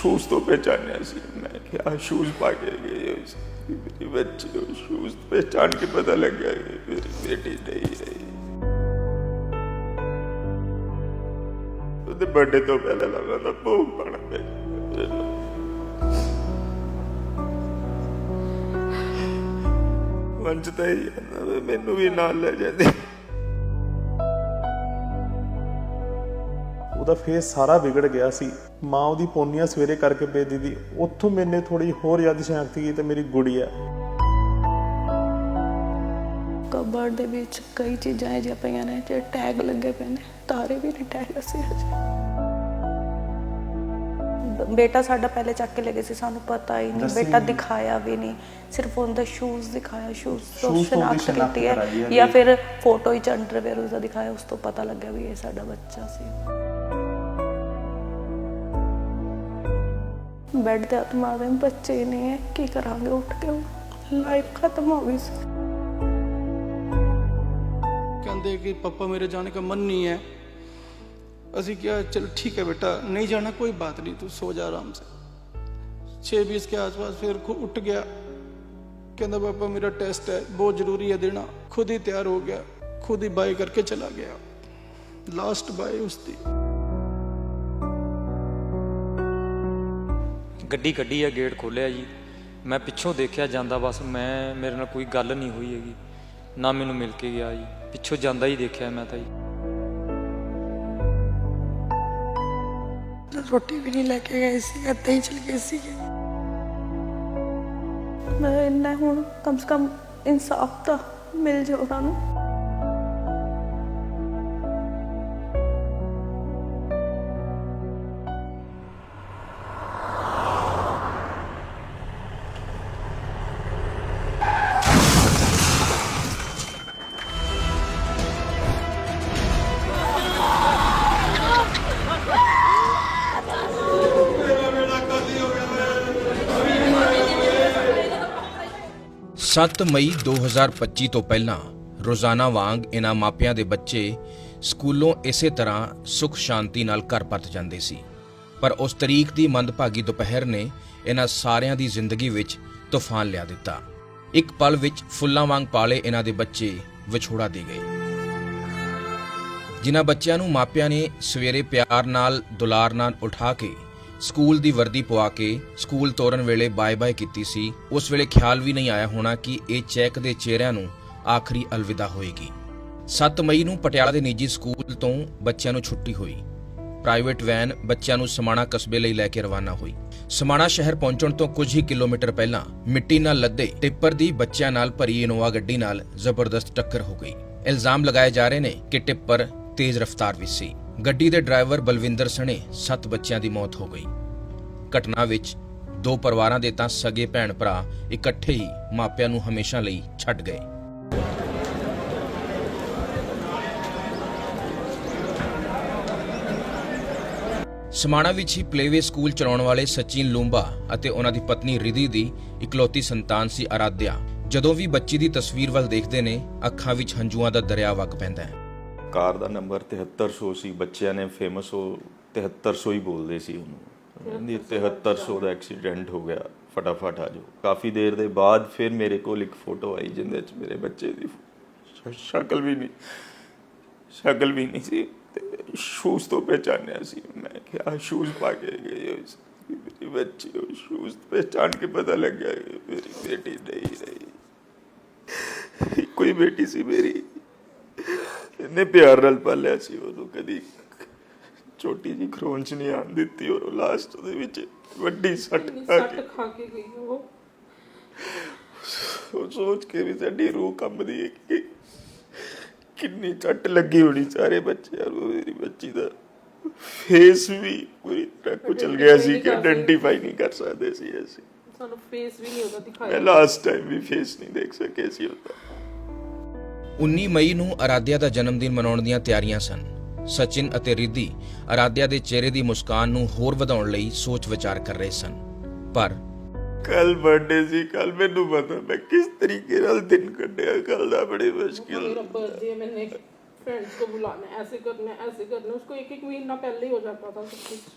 Shoes ਤੋਂ ਪਹਿਚਾਨਿਆ ਸੀ ਮੈਂ ਕਿ ਆ ਸ਼ੂਜ਼ ਪਾ ਕੇ ਗਏ ਹੋਏ ਸੀ ਮੇਰੀ ਬੱਚੀ ਉਹ ਸ਼ੂਜ਼ ਪਹਿਚਾਨ ਕੇ ਪਤਾ ਲੱਗਿਆ ਕਿ ਮੇਰੀ ਬੇਟੀ ਨਹੀਂ ਹੈ ਉਹਦੇ ਬਰਥਡੇ ਤੋਂ ਪਹਿਲਾਂ ਲਗਾ ਤਾਂ ਭੋਗ ਪਾਣਾ ਪਿਆ ਵੰਜਦਾ ਹੀ ਜਾਂਦਾ ਵੀ ਮੈਨੂੰ ਵੀ ਨਾਲ ਲੈ ਜਾਂਦੇ ਉਹਦਾ ਫੇਸ ਸਾਰਾ ਵਿਗੜ ਗਿਆ ਸੀ। ਮਾਂ ਉਹਦੀ ਪੋਨੀਆਂ ਸਵੇਰੇ ਕਰਕੇ ਭੇਜਦੀ ਦੀ ਉੱਥੋਂ ਮੈਨੇ ਥੋੜੀ ਹੋਰ ਜ਼ਿਆਦਾ ਸ਼ਨਾਖਤ ਕੀਤੀ ਤੇ ਮੇਰੀ ਗੁੜੀਆ ਕਬਰ ਦੇ ਵਿੱਚ ਕਈ ਚੀਜ਼ਾਂ ਇਹ ਜਿਹੀਆਂ ਪਈਆਂ ਨੇ ਜਿਹੜੇ ਟੈਗ ਲੱਗੇ ਪਏ ਨੇ। ਤਾਰੇ ਵੀ ਨੇ ਟੈਗ ਅਸੀਂ ਬੇਟਾ ਸਾਡਾ ਪਹਿਲੇ ਚੱਕ ਕੇ ਲੈ ਗਏ ਸੀ ਸਾਨੂੰ ਪਤਾ ਹੀ ਨਹੀਂ। ਬੇਟਾ। ਦਿਖਾਇਆ ਵੀ ਨਹੀਂ। ਸਿਰਫ ਉਹਦਾ ਸ਼ੂਜ਼ ਦਿਖਾਇਆ। ਸ਼ੂਜ਼ ਤੋਂ ਸ਼ਨਾਖਤ ਕੀਤੀ ਹੈ। ਜਾਂ ਫਿਰ ਫੋਟੋ ਹੀ ਅੰਡਰਵੇਅਰ ਉਸਦਾ ਦਿਖਾਇਆ। ਉਸ ਤੋਂ ਪਤਾ ਲੱਗਿਆ ਵੀ ਇਹ ਸਾਡਾ ਬੱਚਾ ਸੀ। ਬੈੱਡ ਤੇ ਹੱਥ ਮਾਰਦੇ ਨੇ, ਬੱਚੇ ਹੀ ਨਹੀਂ ਹੈ ਕੀ ਕਰਾਂਗੇ ਉੱਠ ਕੇ ਲਾਈਫ ਖਤਮ ਹੋ ਗਈ ਸੀ कहते कि पापा मेरे जाने का मन नहीं है ਅਸੀਂ ਕਿਹਾ ਚਲ ਠੀਕ ਹੈ ਬੇਟਾ ਨਹੀਂ ਜਾਣਾ ਕੋਈ ਬਾਤ ਨਹੀਂ ਤੂੰ ਸੋ ਜਾ ਆਰਾਮ ਸੇ 6:20 के आसपास फिर खु- उठ गया ਕਹਿੰਦਾ ਪਾਪਾ ਮੇਰਾ ਟੈਸਟ ਹੈ ਬਹੁਤ ਜ਼ਰੂਰੀ ਹੈ ਦੇਣਾ ਖੁਦ ਹੀ ਤਿਆਰ ਹੋ ਗਿਆ ਖੁਦ ਹੀ ਬਾਈ ਕਰਕੇ ਚਲਾ ਗਿਆ ਲਾਸਟ ਬਾਈ ਉਸ ਗੱਡੀ ਕੱਢੀ ਆ ਗੇਟ ਖੋਲਿਆ ਜੀ। ਮੈਂ ਪਿੱਛੋਂ ਦੇਖਿਆ ਜਾਂਦਾ ਬਸ ਮੈਂ ਮੇਰੇ ਨਾਲ ਕੋਈ ਗੱਲ ਨਹੀਂ ਹੋਈ ਹੈਗੀ। ਨਾ ਮੈਨੂੰ ਮਿਲ ਕੇ ਗਿਆ ਜੀ। ਪਿੱਛੋਂ ਜਾਂਦਾ ਹੀ ਦੇਖਿਆ ਮੈਂ ਤਾਂ ਜੀ। ਰੋਟੀ ਵੀ ਨਹੀਂ ਲੈ ਕੇ ਗਏ ਸੀ ਇੱਦਾਂ ਹੀ ਚਲ ਗਏ ਸੀ ਮੈਂ ਇੰਨਾ ਹੁਣ ਕਮ ਸੇ ਕਮ ਇਨਸਾਫ ਤਾਂ ਮਿਲ ਜਾ ਉਹਨਾਂ ਨੂੰ ਸੱਤ ਮਈ 2025 ਤੋਂ ਪਹਿਲਾਂ ਰੋਜ਼ਾਨਾ ਵਾਂਗ ਇਹਨਾਂ ਮਾਪਿਆਂ ਦੇ ਬੱਚੇ ਸਕੂਲੋਂ ਇਸੇ ਤਰ੍ਹਾਂ ਸੁਖ ਸ਼ਾਂਤੀ ਨਾਲ ਘਰ ਪਰਤ ਜਾਂਦੇ ਸੀ। ਪਰ ਉਸ ਤਰੀਕ ਦੀ ਮੰਦਭਾਗੀ ਦੁਪਹਿਰ ਨੇ ਇਹਨਾਂ ਸਾਰਿਆਂ ਦੀ ਜ਼ਿੰਦਗੀ ਵਿੱਚ ਤੂਫਾਨ ਲਿਆ ਦਿੱਤਾ। ਇੱਕ ਪਲ ਵਿੱਚ ਫੁੱਲਾਂ ਵਾਂਗ ਪਾਲੇ ਇਹਨਾਂ ਦੇ ਬੱਚੇ ਵਿਛੋੜਾ ਦੇ ਗਏ। ਜਿਨ੍ਹਾਂ ਬੱਚਿਆਂ ਨੂੰ ਮਾਪਿਆਂ ਨੇ ਸਵੇਰੇ ਪਿਆਰ ਨਾਲ ਦੁਲਾਰ ਨਾਲ ਉਠਾ ਕੇ ਸਕੂਲ ਦੀ ਵਰਦੀ ਪਵਾ ਕੇ ਸਕੂਲ ਤੋਰਨ ਵੇਲੇ ਬਾਏ-ਬਾਏ ਕੀਤੀ ਸੀ, ਉਸ ਵੇਲੇ ਖਿਆਲ ਵੀ ਨਹੀਂ ਆਇਆ ਹੋਣਾ ਕਿ ਇਹ ਚੈੱਕ ਦੇ ਚਿਹਰਿਆਂ ਨੂੰ ਆਖਰੀ ਅਲਵਿਦਾ ਹੋਏਗੀ। 7 ਮਈ ਨੂੰ ਪਟਿਆਲਾ ਦੇ ਨਿੱਜੀ ਸਕੂਲ ਤੋਂ ਬੱਚਿਆਂ ਨੂੰ ਛੁੱਟੀ ਹੋਈ। ਪ੍ਰਾਈਵੇਟ ਵੈਨ ਬੱਚਿਆਂ ਨੂੰ ਸਮਾਣਾ ਕਸਬੇ ਲਈ ਲੈ ਕੇ ਰਵਾਨਾ ਹੋਈ। ਸਮਾਣਾ ਸ਼ਹਿਰ ਪਹੁੰਚਣ ਤੋਂ ਕੁਝ ਹੀ ਕਿਲੋਮੀਟਰ ਪਹਿਲਾਂ ਮਿੱਟੀ ਨਾਲ ਲੱਦੇ ਟਿੱਪਰ ਦੀ ਬੱਚਿਆਂ ਨਾਲ ਭਰੀ ਇਨੋਵਾ ਗੱਡੀ ਨਾਲ ਜ਼ਬਰਦਸਤ ਟੱਕਰ ਹੋ ਗਈ। ਇਲਜ਼ਾਮ ਲਗਾਏ ਜਾ ਰਹੇ ਨੇ ਕਿ ਟਿੱਪਰ ਤੇਜ਼ ਰਫ਼ਤਾਰ ਵਿੱਚ ਸੀ। ਗੱਡੀ ਦੇ ਡਰਾਈਵਰ ਬਲਵਿੰਦਰ ਸਣੇ 7 ਬੱਚਿਆਂ ਦੀ ਮੌਤ ਹੋ ਗਈ। ਘਟਨਾ ਵਿੱਚ ਦੋ ਪਰਿਵਾਰਾਂ ਦੇ ਤਾਂ ਸਗੇ ਭੈਣ ਭਰਾ ਇਕੱਠੇ ਹੀ ਮਾਪਿਆਂ ਨੂੰ ਹਮੇਸ਼ਾ ਲਈ ਛੱਡ ਗਏ। ਸਮਾਣਾ ਵਿੱਚ ਹੀ ਪਲੇਵੇ ਸਕੂਲ ਚਲਾਉਣ ਵਾਲੇ ਸਚਿਨ ਲੂੰਬਾ ਅਤੇ ਉਹਨਾਂ ਦੀ ਪਤਨੀ ਰਿਧੀ ਦੀ ਇਕਲੌਤੀ ਸੰਤਾਨ ਸੀ ਆਰਾਧਿਆ ਜਦੋਂ ਵੀ ਬੱਚੀ ਦੀ ਤਸਵੀਰ ਵੱਲ ਦੇਖਦੇ ਨੇ, ਅੱਖਾਂ ਵਿੱਚ ਹੰਝੂਆਂ ਦਾ ਦਰਿਆ ਵਗ ਪੈਂਦਾ ਹੈ। ਕਾਰ ਦਾ ਨੰਬਰ 7300 ਸੀ ਬੱਚਿਆਂ ਨੇ ਫੇਮਸ ਉਹ 7300 ਹੀ ਬੋਲਦੇ ਸੀ ਉਹਨੂੰ। ਕਹਿੰਦੀ 7300 ਦਾ ਐਕਸੀਡੈਂਟ ਹੋ ਗਿਆ, ਫਟਾਫਟ ਆ ਜਾਓ। ਕਾਫੀ ਦੇਰ ਦੇ ਬਾਅਦ ਫਿਰ ਮੇਰੇ ਕੋਲ ਇੱਕ ਫੋਟੋ ਆਈ ਜਿੰਦੇ ਚ ਮੇਰੇ ਬੱਚੇ ਦੀ ਸ਼ਕਲ ਵੀ ਨਹੀਂ, ਸ਼ਕਲ ਵੀ ਨਹੀਂ ਸੀ ਤੇ ਸ਼ੂਜ਼ ਤੋਂ ਪਹਿਚਾਨਿਆ ਸੀ। ਮੈਂ ਕਿ ਆ ਸ਼ੂਜ਼ ਪਾ ਕੇ ਗਏ ਹੋਏ ਸੀ। ਮੇਰੀ ਬੱਚੀ ਉਹ ਸ਼ੂਜ਼ ਪਹਿਚਾਨ ਕੇ ਪਤਾ ਲੱਗਿਆ ਮੇਰੀ ਬੇਟੀ ਨਹੀਂ ਰਹੀ। ਕੋਈ ਬੇਟੀ ਸੀ ਮੇਰੀ। ਇੰਨੇ ਪਿਆਰ ਨਾਲ ਪਾਲਿਆ ਸੀ ਉਹਨੂੰ ਕਦੀ। ਛੋਟੀ ਜੀ ਖਰੋਂਚ ਨਹੀਂ ਆਣ ਦਿੱਤੀ ਔਰ ਉਹ ਲਾਸਟ ਦੇ ਵਿੱਚ ਵੱਡੀ ਸੱਟ ਖਾ ਕੇ। ਖਾ ਕੇ ਗਈ ਉਹ। ਉਹ ਸੋਚ ਕੇ ਵੀ ਸਾਡੀ ਰੂਹ ਕੰਬਦੀ ਹੈ ਕਿ ਕਿੰਨੀ ਚੱਟ ਲੱਗੀ ਹੋਣੀ ਸਾਰੇ ਬੱਚਿਆਂ ਨੂੰ ਮੇਰੀ ਬੱਚੀ ਦਾ ਫੇਸ ਵੀ ਪੂਰੀ ਤਰ੍ਹਾਂ ਕੁਚਲ ਗਿਆ ਸੀ ਕਿ ਆਇਡੈਂਟੀਫਾਈ ਨਹੀਂ ਕਰ ਸਕਦੇ। ਸੀ ਅਸੀਂ। ਸਾਨੂੰ ਫੇਸ ਵੀ ਨਹੀਂ ਉਹਦਾ ਮੈਂ ਦਿਖਾਇਆ ਲਾਸਟ ਟਾਈਮ ਵੀ ਫੇਸ ਨਹੀਂ ਦੇਖ ਸਕੇ ਸੀ ਉਹਦਾ। 19 ਮਈ ਨੂੰ ਅਰਾਧਿਆ ਦਾ ਜਨਮ ਦਿਨ ਮਨਾਉਣ ਦੀਆਂ ਤਿਆਰੀਆਂ ਸਨ ਸਚਿਨ ਅਤੇ ਰਿਧੀ ਅਰਾਧਿਆ ਦੇ ਚਿਹਰੇ ਦੀ ਮੁਸਕਾਨ ਨੂੰ ਹੋਰ ਵਧਾਉਣ ਲਈ ਸੋਚ ਵਿਚਾਰ ਕਰ ਰਹੇ ਸਨ ਪਰ ਕੱਲ ਬਰਥਡੇ ਸੀ ਕੱਲ ਮੈਨੂੰ ਪਤਾ ਮੈਂ ਕਿਸ ਤਰੀਕੇ ਨਾਲ ਦਿਨ ਕੱਢਿਆ ਕੱਲ ਦਾ ਬੜੀ ਮੁਸ਼ਕਿਲ मेरा बर्थडे मैंने फ्रेंड्स को बुलाना है ऐसे करना है ऐसे करना है उसको एक एक महीना पहले ही हो जाता था सब कुछ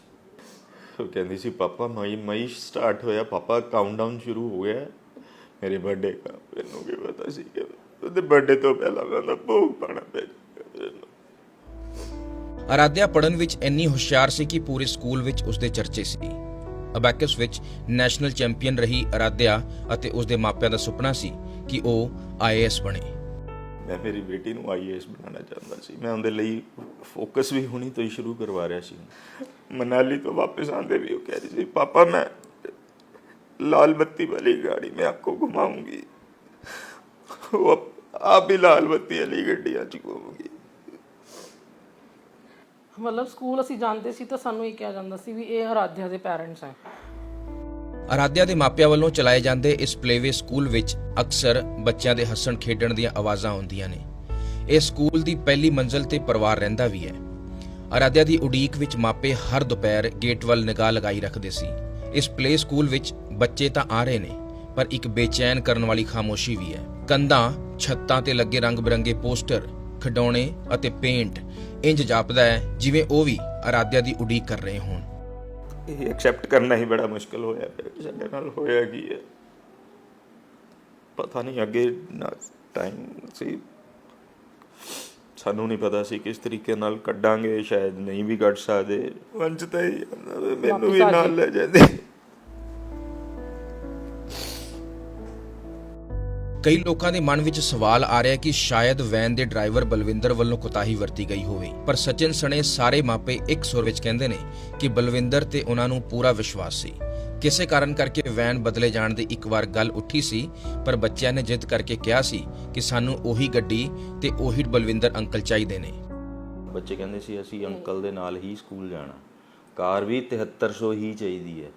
ਉਹ ਕਹਿੰਦੀ ਸੀ ਪਾਪਾ ਮਈ ਮਈ ਸਟਾਰਟ ਹੋਇਆ ਪਾਪਾ ਕਾਊਂਟਡਾਊਨ ਸ਼ੁਰੂ ਹੋ ਗਿਆ ਹੈ ਮੇਰੇ ਬਰਥਡੇ ਦਾ ਮੈਨੂੰ ਕੀ ਪਤਾ ਸੀ ਕਿ ਉਹਦੇ ਬਰਥਡੇ ਤੋਂ ਪਹਿਲਾਂ ਮੈਂ ਉਹਦਾ ਭੋਗ ਪਾਣਾ ਪਿਆ ਅਰਾਧਿਆ ਪੜਨ ਵਿੱਚ ਇੰਨੀ ਹੁਸ਼ਿਆਰ ਸੀ ਕਿ ਪੂਰੇ ਸਕੂਲ ਵਿੱਚ ਉਸਦੇ ਚਰਚੇ ਸੀ। ਅਬੈਕਸ ਵਿੱਚ ਨੈਸ਼ਨਲ ਚੈਂਪੀਅਨ ਰਹੀ ਅਰਾਧਿਆ ਅਤੇ ਉਸਦੇ ਮਾਪਿਆਂ ਦਾ ਸੁਪਨਾ ਸੀ ਕਿ ਉਹ ਆਈਏਐਸ ਬਣੇ। ਮੈਂ ਮੇਰੀ ਬੇਟੀ ਨੂੰ ਆਈਏਐਸ ਬਣਾਉਣਾ ਚਾਹੁੰਦਾ ਸੀ। ਮੈਂ ਉਹਦੇ ਲਈ ਫੋਕਸ ਵੀ ਹੁਣੀ ਤੋਂ ਹੀ ਸ਼ੁਰੂ ਕਰਵਾ ਰਿਹਾ ਸੀ। ਮਨਾਲੀ ਤੋਂ ਵਾਪਸ ਆਉਂਦੇ ਵੀ ਉਹ ਕਹਿ ਰਹੀ ਸੀ ਪਾਪਾ ਮੈਂ ਲਾਲ ਬੱਤੀ ਵਾਲੀ ਗਾੜੀ ਮੈਂ ਆਪਕੋ ਘੁਮਾਉਂਗੀ। ਉਹ ਲਾਲ ਬੱਤੀ ਵਾਲੀ ਗੱਡੀਆਂ ਚ ਘੁੰਮ ਗਈ ਮਤਲਬ ਸਕੂਲ ਅਸੀਂ ਜਾਂਦੇ ਸੀ ਤਾਂ ਸਾਨੂੰ ਇਹ ਕਿਹਾ ਜਾਂਦਾ ਸੀ ਵੀ ਇਹ ਆਰਾਧਿਆ ਦੇ ਪੈਰੈਂਟਸ ਹੈ ਆਰਾਧਿਆ ਦੇ ਮਾਪਿਆਂ ਵੱਲੋਂ ਚਲਾਏ ਜਾਂਦੇ ਇਸ ਪਲੇਵੇ ਸਕੂਲ ਵਿੱਚ ਅਕਸਰ ਬੱਚਿਆਂ ਦੇ ਹੱਸਣ ਖੇਡਣ ਦੀਆਂ ਆਵਾਜ਼ਾਂ ਆਉਂਦੀਆਂ ਨੇ। ਇਹ ਸਕੂਲ ਦੀ ਪਹਿਲੀ ਮੰਜ਼ਲ ਤੇ ਪਰਿਵਾਰ ਰਹਿੰਦਾ ਵੀ ਹੈ। ਅਰਾਧਿਆ ਦੀ ਉਡੀਕ ਵਿੱਚ ਮਾਪੇ ਹਰ ਦੁਪਹਿਰ ਗੇਟ ਵੱਲ ਨਿਗਾਹ ਲਗਾਈ ਰੱਖਦੇ ਸੀ। ਇਸ ਪਲੇ ਸਕੂਲ ਵਿੱਚ ਬੱਚੇ ਤਾਂ ਆ ਰਹੇ ਨੇ ਪਰ ਇੱਕ ਬੇਚੈਨ ਕਰਨ ਵਾਲੀ ਖਾਮੋਸ਼ੀ ਵੀ ਹੈ। ਕੰਧਾਂ ਛੱਤਾਂ ਤੇ ਲੱਗੇ ਰੰਗ-ਬਿਰੰਗੇ ਪੋਸਟਰ ਖਿਡੌਣੇ ਅਤੇ ਪੇਂਟ ਇੰਜ ਜਾਪਦਾ ਹੈ ਜਿਵੇਂ ਉਹ ਵੀ ਅਰਾਧਿਆ ਦੀ ਉਡੀਕ ਕਰ ਰਹੇ ਹੋਣ। ਇਹ ਐਕਸੈਪਟ ਕਰਨਾ ਹੀ ਬੜਾ ਮੁਸ਼ਕਲ ਹੋਇਆ ਫਿਰ ਸਾਡੇ ਨਾਲ ਹੋਇਆ ਕੀ ਹੈ? ਪਤਾ ਨਹੀਂ ਅੱਗੇ ਨਾ ਟਾਈਮ ਸੀ। ਸਾਨੂੰ ਨਹੀਂ ਪਤਾ ਸੀ ਕਿਸ ਤਰੀਕੇ ਨਾਲ ਕੱਢਾਂਗੇ ਸ਼ਾਇਦ ਨਹੀਂ ਵੀ ਕੱਢ ਸਕਦੇ। ਵੰਚ ਤਾਂ ਮੈਨੂੰ ਵੀ ਨਾਲ। ਲੈ ਜਾਂਦੇ। ਕਈ ਲੋਕਾਂ ਦੇ ਮਨ ਵਿੱਚ ਸਵਾਲ ਆ ਰਿਹਾ ਕਿ ਸ਼ਾਇਦ ਵੈਨ ਦੇ ਡਰਾਈਵਰ ਬਲਵਿੰਦਰ ਵੱਲੋਂ ਕੁਤਾਹੀ ਵਰਤੀ ਗਈ ਹੋਵੇ। ਪਰ ਸਚਿਨ ਸਣੇ ਸਾਰੇ ਮਾਪੇ ਇੱਕ ਸੁਰ ਵਿੱਚ ਕਹਿੰਦੇ ਨੇ ਕਿ ਬਲਵਿੰਦਰ ਤੇ ਉਹਨਾਂ ਨੂੰ ਪੂਰਾ ਵਿਸ਼ਵਾਸ ਸੀ। ਕਿਸੇ ਕਾਰਨ ਕਰਕੇ ਵੈਨ ਬਦਲੇ ਜਾਣ ਦੀ ਇੱਕ ਵਾਰ ਗੱਲ ਉੱਠੀ ਸੀ, ਪਰ ਬੱਚਿਆਂ ਨੇ ਜਿੱਦ ਕਰਕੇ ਕਿਹਾ ਸੀ ਕਿ ਸਾਨੂੰ ਉਹੀ ਗੱਡੀ ਤੇ ਉਹੀ ਬਲਵਿੰਦਰ ਅੰਕਲ ਚਾਹੀਦੇ ਨੇ। ਬੱਚੇ ਕਹਿੰਦੇ ਸੀ, ਅਸੀਂ ਅੰਕਲ ਦੇ ਨਾਲ ਹੀ ਸਕੂਲ ਜਾਣਾ। ਕਾਰ ਵੀ 7300 ਹੀ ਚਾਹੀਦੀ ਹੈ।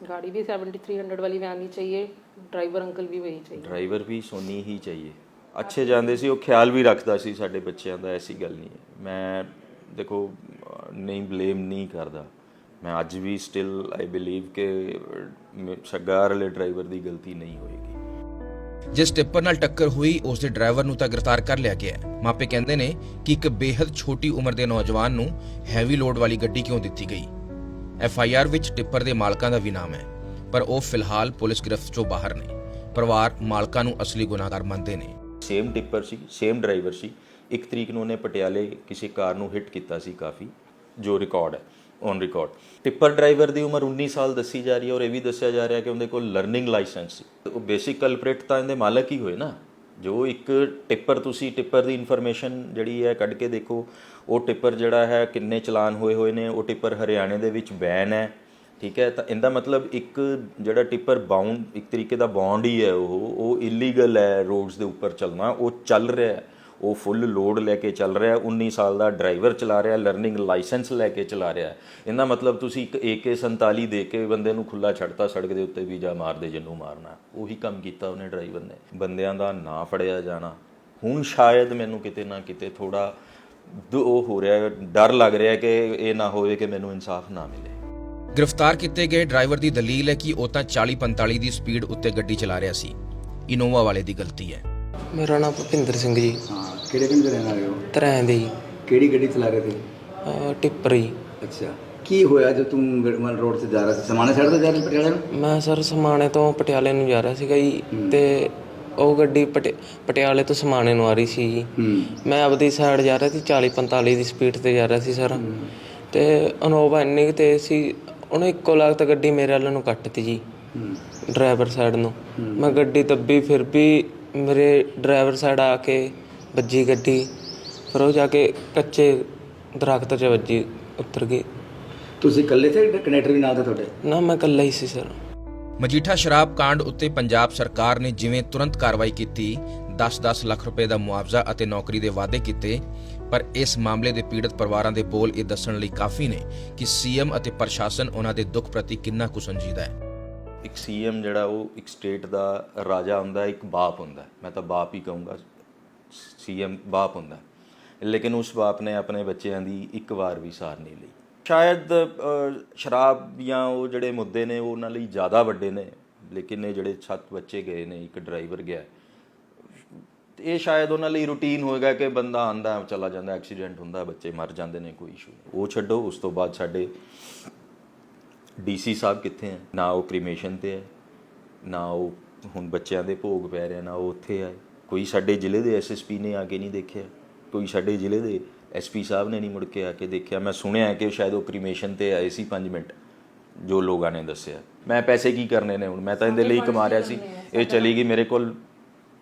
गाड़ी भी 7300 वाली वैन ही चाहिए ਡਰਾਈਵਰ ਅੰਕਲ ਵੀ ਵਹੀ ਚਾਹੀਏ। ਡਰਾਈਵਰ ਵੀ ਸੋਨੀ ਹੀ ਚਾਹੀਏ। ਅੱਛੇ ਜਾਂਦੇ ਸੀ ਉਹ ਖਿਆਲ ਵੀ ਰੱਖਦਾ ਸੀ ਸਾਡੇ ਬੱਚਿਆਂ ਦਾ ਐਸੀ ਗੱਲ ਨਹੀਂ ਮੈਂ ਦੇਖੋ ਨਹੀਂ ਬਲੇਮ ਨਹੀਂ ਕਰਦਾ। ਮੈਂ ਅੱਜ ਵੀ ਸਟਿਲ ਆਈ ਬਲੀਵ ਕਿ ਸੱਗਾ ਵਾਲੇ ਡਰਾਈਵਰ ਦੀ ਗਲਤੀ ਨਹੀਂ ਹੋਏਗੀ। ਜਿਸ ਟਿੱਪਰ ਨਾਲ ਟੱਕਰ ਹੋਈ ਉਸ ਦੇ ਡਰਾਈਵਰ ਨੂੰ ਤਾਂ ਗ੍ਰਿਫਤਾਰ ਕਰ ਲਿਆ ਗਿਆ ਮਾਪੇ ਕਹਿੰਦੇ ਨੇ ਕਿ ਇੱਕ ਬੇਹੱਦ ਛੋਟੀ ਉਮਰ ਦੇ ਨੌਜਵਾਨ ਨੂੰ ਹੈਵੀ ਲੋਡ ਵਾਲੀ ਗੱਡੀ ਕਿਉਂ ਦਿੱਤੀ ਗਈ? ਐਫ ਆਈ ਆਰ ਵਿੱਚ ਟਿੱਪਰ ਦੇ ਮਾਲਕਾਂ ਦਾ ਵੀ ਨਾਮ ਹੈ, ਪਰ ਉਹ ਫਿਲਹਾਲ ਪੁਲਿਸ ਗ੍ਰਿਫਤ ਚੋਂ ਬਾਹਰ ਨੇ। ਪਰਿਵਾਰ ਮਾਲਕਾਂ ਨੂੰ ਅਸਲੀ ਗੁਨਾਹਗਾਰ ਮੰਨਦੇ ਨੇ। ਸੇਮ ਟਿੱਪਰ ਸੀ, ਸੇਮ ਡਰਾਈਵਰ ਸੀ। ਇੱਕ ਤਰੀਕ ਨੂੰ ਉਹਨੇ ਪਟਿਆਲੇ ਕਿਸੇ ਕਾਰ ਨੂੰ ਹਿੱਟ ਕੀਤਾ ਸੀ ਕਾਫੀ, ਜੋ ਰਿਕਾਰਡ ਹੈ ਔਨ ਰਿਕਾਰਡ ਟਿੱਪਰ ਡਰਾਈਵਰ ਦੀ ਉਮਰ 19 ਸਾਲ ਦੱਸੀ ਜਾ ਰਹੀ ਹੈ ਔਰ ਇਹ ਵੀ ਦੱਸਿਆ ਜਾ ਰਿਹਾ ਕਿ ਉਹਦੇ ਕੋਲ ਲਰਨਿੰਗ ਲਾਇਸੈਂਸ ਸੀ। ਉਹ ਬੇਸਿਕ ਕਲਪਰੇਟ ਤਾਂ ਇਹਦੇ ਮਾਲਕ ਹੀ ਹੋਏ ਨਾ। ਜੋ ਇੱਕ ਟਿੱਪਰ ਤੁਸੀਂ ਟਿੱਪਰ ਦੀ ਇਨਫੋਰਮੇਸ਼ਨ ਜਿਹੜੀ ਹੈ ਕੱਢ ਕੇ ਦੇਖੋ ਉਹ ਟਿੱਪਰ ਜਿਹੜਾ ਹੈ ਕਿੰਨੇ ਚਲਾਨ ਹੋਏ ਹੋਏ ਨੇ, ਉਹ ਟਿੱਪਰ ਹਰਿਆਣੇ ਦੇ ਵਿੱਚ ਬੈਨ ਹੈ, ਠੀਕ ਹੈ? ਤਾਂ ਇਹਦਾ ਮਤਲਬ ਇੱਕ ਜਿਹੜਾ ਟਿੱਪਰ ਬਾਉਂਡ ਇੱਕ ਤਰੀਕੇ ਦਾ ਬੌਂਡ ਹੀ ਹੈ ਉਹ ਉਹ ਇਲੀਗਲ ਹੈ ਰੋਡਸ ਦੇ ਉੱਪਰ ਚੱਲਣਾ, ਉਹ ਚੱਲ ਰਿਹਾ ਹੈ। ਉਹ ਫੁੱਲ ਲੋਡ ਲੈ ਕੇ ਚੱਲ ਰਿਹਾ ਹੈ 19 ਸਾਲ ਦਾ ਡਰਾਈਵਰ ਚਲਾ ਰਿਹਾ ਲਰਨਿੰਗ ਲਾਇਸੈਂਸ ਲੈ ਕੇ ਚਲਾ ਰਿਹਾ ਇਹਦਾ ਮਤਲਬ ਤੁਸੀਂ ਇੱਕ AK47 ਦੇ ਕੇ ਬੰਦੇ ਨੂੰ ਖੁੱਲਾ ਛੱਡਤਾ, ਸੜਕ ਦੇ ਉੱਤੇ ਵੀ ਵੀਜ਼ਾ ਮਾਰਦੇ ਜਿੰਨੂੰ ਮਾਰਨਾ, ਉਹੀ ਕੰਮ ਕੀਤਾ ਉਹਨੇ ਡਰਾਈਵਰ ਨੇ। ਬੰਦਿਆਂ ਦਾ ਨਾਂ ਫੜਿਆ ਜਾਣਾ। ਹੁਣ ਸ਼ਾਇਦ ਮੈਨੂੰ ਕਿਤੇ ਨਾ ਕਿਤੇ ਥੋੜਾ ਉਹ ਹੋ ਰਿਹਾ ਹੈ, ਡਰ ਲੱਗ ਰਿਹਾ ਹੈ ਕਿ ਇਹ ਨਾ ਹੋਵੇ ਕਿ ਮੈਨੂੰ ਇਨਸਾਫ ਨਾ ਮਿਲੇ। ਗ੍ਰਿਫਤਾਰ ਕੀਤੇ ਗਏ ਡਰਾਈਵਰ ਦੀ ਦਲੀਲ ਹੈ ਕਿ ਉਹ ਤਾਂ 40-45 ਦੀ ਸਪੀਡ ਉੱਤੇ ਗੱਡੀ ਚਲਾ ਰਿਹਾ ਸੀ। ਇਨੋਵਾ ਵਾਲੇ ਦੀ ਗਲਤੀ ਹੈ। ਮੇਰਾ ਨਾਮ ਭੁਪਿੰਦਰ ਸਿੰਘ ਜੀ। ਹਾਂ ਕਿਹੜੇ ਪਿੰਡ ਦੇ ਰਹਿਣ ਵਾਲੇ ਹੋ? ਤਰੈਂ ਦੇ ਜੀ। ਕਿਹੜੀ ਗੱਡੀ ਚਲਾ ਰਹੇ ਅਹ ਟਿੱਪਰ। ਜੀ ਅੱਛਾ। ਕੀ ਹੋਇਆ ਜਦ ਤੂੰ ਗੜਮਨ ਰੋਡ ਤੇ ਜਾ ਰਿਹਾ ਸੀ? ਸਮਾਣੇ ਸਾਈਡ ਤੇ ਜਾ ਰਿਹਾ ਸੀ ਪਟਿਆਲੇ ਨੂੰ? ਮੈਂ ਸਰ ਸਮਾਣੇ ਤੋਂ ਪਟਿਆਲੇ ਨੂੰ ਜਾ ਰਿਹਾ ਸੀਗਾ ਜੀ ਤੇ ਉਹ ਗੱਡੀ ਪਟਿ- ਪਟਿਆਲੇ ਤੋਂ ਸਮਾਣੇ ਨੂੰ ਆ ਰਹੀ ਸੀ ਜੀ। ਮੈਂ ਆਪਦੀ ਸਾਈਡ ਜਾ ਰਿਹਾ ਸੀ 40 45 ਦੀ ਸਪੀਡ ਤੇ ਜਾ ਰਿਹਾ ਸੀ ਸਰ। ਤੇ ਅਨੋਵਾ ਇੰਨੀ ਕੁ ਤੇਜ਼ ਸੀ ਉਹਨੇ ਇੱਕੋ ਲਗਤ ਗੱਡੀ ਮੇਰੇ ਵੱਲ ਨੂੰ ਕੱਟਤੀ ਜੀ। ਡਰਾਈਵਰ ਸਾਈਡ ਨੂੰ। ਮੈਂ ਗੱਡੀ ਦੱਬੀ ਫਿਰ ਵੀ ਮੇਰੇ ਡਰਾਈਵਰ ਸਾਈਡ ਆ ਕੇ ਵੱਜੀ ਗੱਡੀ। ਫਿਰ ਉਹ ਜਾ ਕੇ ਕੱਚੇ ਦਰਖਤ 'ਚ ਵੱਜੀ ਉੱਤਰ ਗਈ। ਤੁਸੀਂ ਇਕੱਲੇ ਥੇ ਕਨੈਕਟਰ ਵੀ ਨਾਲ ਤੇ ਤੁਹਾਡੇ? ਨਾ ਮੈਂ ਇਕੱਲਾ ਹੀ ਸੀ ਸਰ। ਮਜੀਠਾ ਸ਼ਰਾਬ ਕਾਂਡ ਉੱਤੇ ਪੰਜਾਬ ਸਰਕਾਰ ਨੇ ਜਿਵੇਂ ਤੁਰੰਤ ਕਾਰਵਾਈ ਕੀਤੀ 10-10 ਲੱਖ ਰੁਪਏ ਦਾ ਮੁਆਵਜ਼ਾ ਅਤੇ ਨੌਕਰੀ ਦੇ ਵਾਅਦੇ ਕੀਤੇ, ਪਰ ਇਸ ਮਾਮਲੇ ਦੇ ਪੀੜਤ ਪਰਿਵਾਰਾਂ ਦੇ ਬੋਲ ਇਹ ਦੱਸਣ ਲਈ ਕਾਫੀ ਨੇ ਕਿ ਸੀਐਮ ਅਤੇ ਪ੍ਰਸ਼ਾਸਨ ਉਹਨਾਂ ਦੇ ਦੁੱਖ ਪ੍ਰਤੀ ਕਿੰਨਾ ਕੁ ਸੰਜੀਦਾ ਹੈ। ਇੱਕ ਸੀਐਮ ਜਿਹੜਾ ਉਹ ਇੱਕ ਸਟੇਟ ਦਾ ਰਾਜਾ ਹੁੰਦਾ, ਇੱਕ ਬਾਪ ਹੁੰਦਾ। ਮੈਂ ਤਾਂ ਬਾਪ ਹੀ ਕਹੂੰਗਾ, ਸੀਐਮ ਬਾਪ ਹੁੰਦਾ। ਲੇਕਿਨ ਉਸ ਬਾਪ ਨੇ ਆਪਣੇ ਬੱਚਿਆਂ ਦੀ ਇੱਕ ਵਾਰ ਵੀ ਸਾਰ ਨਹੀਂ ਲਈ। ਸ਼ਾਇਦ ਸ਼ਰਾਬ ਜਾਂ ਉਹ ਜਿਹੜੇ ਮੁੱਦੇ ਨੇ, ਉਹ ਉਹਨਾਂ ਲਈ ਜ਼ਿਆਦਾ ਵੱਡੇ ਨੇ, ਲੇਕਿਨ ਇਹ ਜਿਹੜੇ ਛੱਤ ਬੱਚੇ ਗਏ ਨੇ, ਇੱਕ ਡਰਾਈਵਰ ਗਿਆ, ਇਹ ਸ਼ਾਇਦ ਉਹਨਾਂ ਲਈ ਰੂਟੀਨ ਹੋਏਗਾ ਕਿ ਬੰਦਾ ਆਂਦਾ, ਚਲਾ ਜਾਂਦਾ, ਐਕਸੀਡੈਂਟ ਹੁੰਦਾ, ਬੱਚੇ ਮਰ ਜਾਂਦੇ ਨੇ, ਕੋਈ ਇਸ਼ੂ ਉਹ ਛੱਡੋ, ਉਸ ਤੋਂ ਬਾਅਦ ਸਾਡੇ ਡੀਸੀ ਸਾਹਿਬ ਕਿੱਥੇ ਹੈ? ਨਾ ਉਹ ਕ੍ਰੀਮੇਸ਼ਨ ਤੇ ਹੈ, ਨਾ ਉਹ ਹੁਣ ਬੱਚਿਆਂ ਦੇ ਭੋਗ ਪੈ ਰਿਹਾ, ਨਾ ਉਹ ਉੱਥੇ ਹੈ। ਕੋਈ ਸਾਡੇ ਜ਼ਿਲ੍ਹੇ ਦੇ ਐਸਐਸਪੀ ਨੇ ਆ ਕੇ ਨਹੀਂ ਦੇਖਿਆ? ਕੋਈ ਸਾਡੇ ਜ਼ਿਲ੍ਹੇ ਦੇ ਐਸਪੀ ਸਾਹਿਬ ਨੇ ਨਹੀਂ ਮੁੜ ਕੇ ਆ ਕੇ ਦੇਖਿਆ। ਮੈਂ ਸੁਣਿਆ ਕਿ ਸ਼ਾਇਦ ਉਹ ਕ੍ਰੀਮੇਸ਼ਨ ਤੇ ਆਏ ਸੀ 5 ਮਿੰਟ ਜੋ ਲੋਕਾਂ ਨੇ ਦੱਸਿਆ। ਮੈਂ ਪੈਸੇ ਕੀ ਕਰਨੇ ਨੇ ਹੁਣ? ਮੈਂ ਤਾਂ ਇਹਦੇ ਲਈ ਕਮਾ ਰਿਹਾ ਸੀ। ਇਹ ਚਲੀ ਗਈ ਮੇਰੇ ਕੋਲ।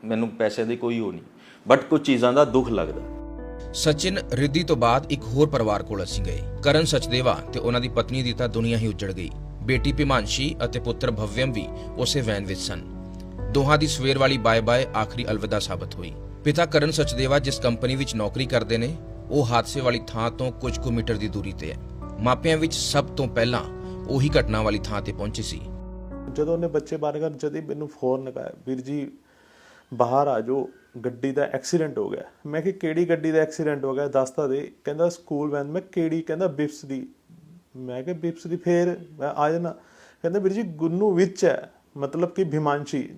ਮੈਨੂੰ ਪੈਸੇ ਦੀ ਕੋਈ ਹੋ ਨਹੀਂ। ਬਟ ਕੁਝ ਚੀਜ਼ਾਂ ਦਾ ਦੁੱਖ ਲੱਗਦਾ। ਸਚਿਨ ਰਿੱਧੀ ਤੋਂ ਬਾਅਦ ਇੱਕ ਹੋਰ ਪਰਿਵਾਰ ਕੋਲ ਅਸੀਂ ਗਏ। ਕਰਨ ਸਚਦੇਵਾ ਤੇ ਉਹਨਾਂ ਦੀ ਪਤਨੀ ਦੀ ਤਾਂ ਦੁਨੀਆ ਹੀ ਉੱਜੜ ਗਈ। ਬੇਟੀ ਭਿਮਾਂਸ਼ੀ ਅਤੇ ਪੁੱਤਰ ਭਵਯਮ ਵੀ ਉਸੇ ਵੈਨ ਵਿੱਚ ਸਨ। ਦੋਹਾਂ ਦੀ ਸਵੇਰ ਵਾਲੀ ਬਾਏ ਬਾਏ ਆਖਰੀ ਅਲਵਿਦਾ ਸਾਬਤ ਹੋਈ। ਪਿਤਾ ਕਰਨ ਸਚਦੇਵਾ ਜਿਸ ਕੰਪਨੀ ਵਿੱਚ ਨੌਕਰੀ ਕਰਦੇ ਨੇ ਉਹ ਹਾਦਸੇ ਵਾਲੀ ਥਾਂ ਤੋਂ ਕੁਝ ਕੁ ਮੀਟਰ ਦੀ ਦੂਰੀ ਤੇ ਹੈ। ਮਾਪਿਆਂ ਵਿੱਚ ਸਭ ਤੋਂ ਪਹਿਲਾਂ ਉਹੀ ਘਟਨਾ ਵਾਲੀ ਥਾਂ ਤੇ ਪਹੁੰਚੇ ਸੀ। ਜਦੋਂ ਉਹਨੇ ਬੱਚੇ ਬਾਹਰ ਕਰ ਜਦ ਮੈਨੂੰ ਫੋਨ ਲਗਾਇਆ, ਵੀਰ ਜੀ, ਬਾਹਰ ਆ ਜਾਓ, ਗੱਡੀ ਦਾ ਐਕਸੀਡੈਂਟ ਹੋ ਗਿਆ। ਮੈਂ ਕਿ ਕਿਹੜੀ ਗੱਡੀ ਦਾ ਐਕਸੀਡੈਂਟ ਹੋ ਗਿਆ? ਦੱਸ ਦੇ। ਕਹਿੰਦਾ ਸਕੂਲ ਵੈਨ ਮੈਂ ਕਿਹੜੀ? ਕਹਿੰਦਾ, ਬਿਪਸ ਦੀ। ਮੈਂ ਕਿ ਬਿਪਸ ਦੀ ਫੇਰ? ਮੈਂ ਆ ਜਾਣਾ। ਕਹਿੰਦਾ, ਵੀਰ ਜੀ, ਗੁੰਨੂ ਵਿੱਚ ਹੈ। ਮਤਲਬ ਕਿ ਭਿਮਾਂਸ਼ੀ।